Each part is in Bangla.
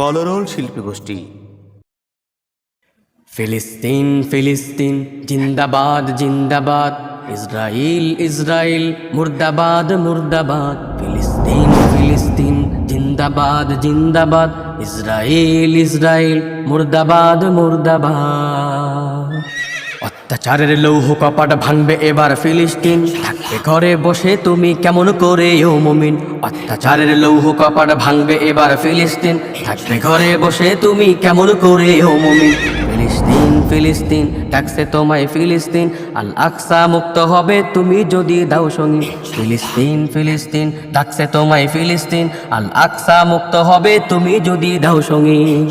কলরল শিল্পী গোষ্ঠী। ফিলিস্তিন ফিলিস্তিন, জিন্দাবাদ জিন্দাবাদ ইসরায়েল ইসরায়েল মুর্দাবাদ মুর্দাবাদ। ফিলিস্তিন ফিলিস্তিন, জিন্দাবাদ জিন্দাবাদ ইসরায়েল ইসরায়েল মুর্দাবাদ মুর্দাবাদ। অত্যাচারের লৌহ কপাট ভাঙবে এবার ফিলিস্তিন। থাকবে ঘরে বসে তুমি কেমন করে, ও মুমিন? অত্যাচারের লৌহ কপাট ভাঙবে এবার ফিলিস্তিন। থাকবে ঘরে বসে তুমি কেমন করে, ও মুমিন? ফিলিস্তিন ফিলিস্তিন, ডাকছে তোমায় ফিলিস্তিন। আল আকসা মুক্ত হবে তুমি যদি দাও সঙ্গী। ফিলিস্তিন ফিলিস্তিন, ডাকছে তোমায় ফিলিস্তিন। আল আকসা মুক্ত হবে তুমি যদি দাও সঙ্গী।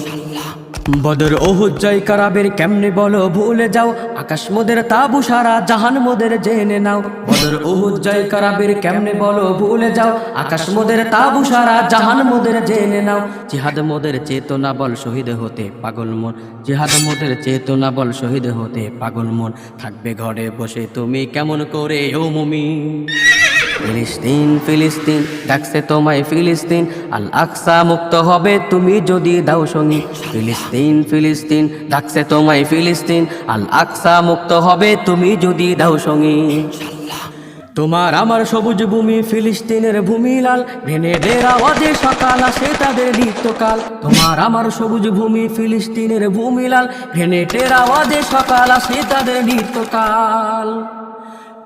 বদর ওহুদ জয় কারাবের কেমনে বলো ভুলে যাও? আকাশ মোদের তাবু সারা, জাহান মোদের জেনে নাও। বদর ওহুদ জয় কারাবের কেমনে বলো ভুলে যাও? আকাশ মোদের তাবু সারা, জাহান মোদের জেনে নাও। জিহাদ মোদের চেতনা বল শহীদ হতে পাগল মন। জিহাদ মোদের চেতনা বল শহীদ হতে পাগল মন। থাকবে ঘরে বসে তুমি কেমন করে ও মুমি ফিলিস্তিন ফিলিস্তিন, ডাকছে তোমায় ফিলিস্তিন। আল আকসা মুক্ত হবে, তুমি যদি দাও সঙ্গী। ফিলিস্তিন ফিলিস্তিন, ডাকছে তোমায় ফিলিস্তিন। আল আকসা মুক্ত হবে, তুমি যদি দাও সঙ্গী। তোমার আমার সবুজ ভূমি, ফিলিস্তিনের ভূমি লাল। গ্রেনেডের আওয়াজে সকাল আসে তাদের নিত্যকাল। তোমার আমার সবুজ ভূমি, ফিলিস্তিনের ভূমি লাল। গ্রেনেডের আওয়াজে সকাল আসে তাদের নিত্যকাল।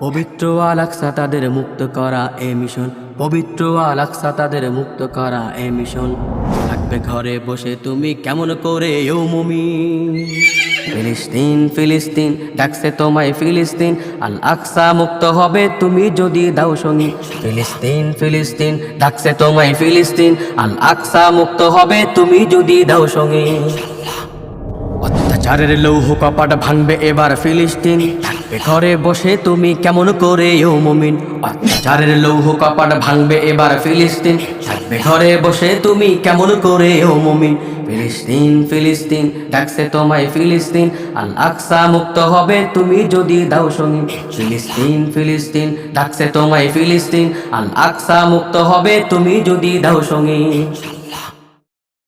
পবিত্র আলাক্সা তাদের মুক্ত করা এ মিশন। পবিত্র আলাক্সা তাদের মুক্ত করা এ মিশন। থাকবে ঘরে বসে তুমি কেমন করে, ও ফিলিস্তিন ফিলিস্তিন, ডাকছে তোমায় ফিলিস্তিন। আল আকসা মুক্ত হবে তুমি যদি দাও সঙ্গী। ফিলিস্তিন ফিলিস্তিন, ডাকছে তোমায় ফিলিস্তিন। আল আকসা মুক্ত হবে তুমি যদি দাও সঙ্গী। অত্যাচারের লৌহ কপাট ভাঙবে এবার ফিলিস্তিন। ঘরে বসে তুমি কেমন করে, ও মুমিন? অত্যাচারের লৌহ কপাট ভাঙবে এবার ফিলিস্তিন। থাকবে ঘরে বসে তুমি কেমন করে, ও মুমিন? ফিলিস্তিন ফিলিস্তিন, ডাকছে তোমায় ফিলিস্তিন। আল আকসা মুক্ত হবে তুমি যদি দাও সঙ্গী। ফিলিস্তিন ফিলিস্তিন, ডাকছে তোমায় ফিলিস্তিন। আল আকসা মুক্ত হবে তুমি যদি দাও সঙ্গী।